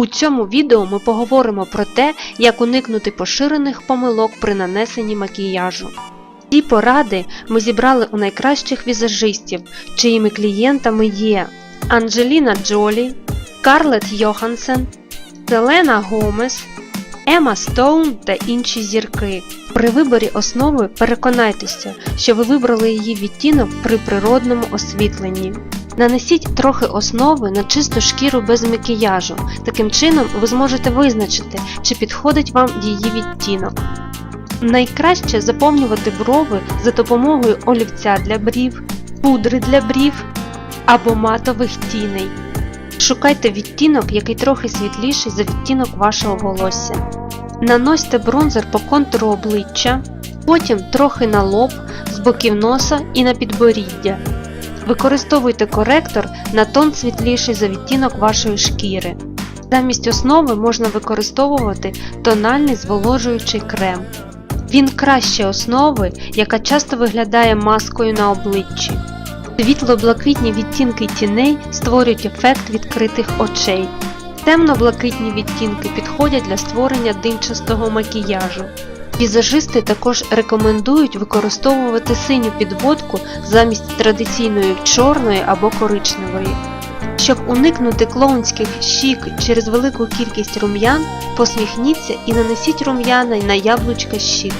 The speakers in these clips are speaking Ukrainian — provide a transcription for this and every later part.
У цьому відео ми поговоримо про те, як уникнути поширених помилок при нанесенні макіяжу. Ці поради ми зібрали у найкращих візажистів, чиїми клієнтами є Анджеліна Джолі, Скарлетт Йохансен, Селена Гомес, Ема Стоун та інші зірки. При виборі основи переконайтеся, що ви вибрали її відтінок при природному освітленні. Нанесіть трохи основи на чисту шкіру без макіяжу. Таким чином ви зможете визначити, чи підходить вам її відтінок. Найкраще заповнювати брови за допомогою олівця для брів, пудри для брів або матових тіней. Шукайте відтінок, який трохи світліший за відтінок вашого волосся. Наносьте бронзер по контуру обличчя, потім трохи на лоб, з боків носа і на підборіддя. Використовуйте коректор на тон світліший за відтінок вашої шкіри. Замість основи можна використовувати тональний зволожуючий крем. Він краще основи, яка часто виглядає маскою на обличчі. Світло-блакитні відтінки тіней створюють ефект відкритих очей. Темно-блакитні відтінки підходять для створення димчастого макіяжу. Візажисти також рекомендують використовувати синю підводку замість традиційної чорної або коричневої. Щоб уникнути клоунських щік через велику кількість рум'ян, посміхніться і нанесіть рум'яна на яблучка щік.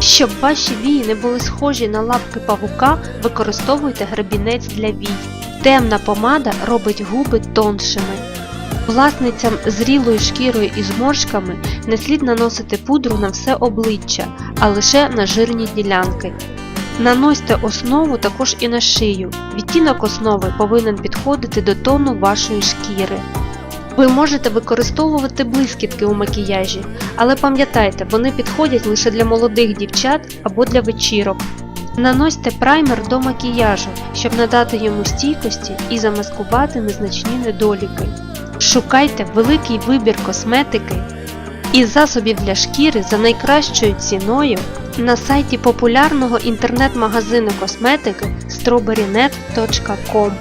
Щоб ваші вії не були схожі на лапки павука, використовуйте гребінець для вій. Темна помада робить губи тоншими. Власницям зрілою шкірою і зморшками не слід наносити пудру на все обличчя, а лише на жирні ділянки. Наносьте основу також і на шию. Відтінок основи повинен підходити до тону вашої шкіри. Ви можете використовувати блискітки у макіяжі, але пам'ятайте, вони підходять лише для молодих дівчат або для вечірок. Наносьте праймер до макіяжу, щоб надати йому стійкості і замаскувати незначні недоліки. Шукайте великий вибір косметики і засобів для шкіри за найкращою ціною на сайті популярного інтернет-магазину косметики strawberrynet.com.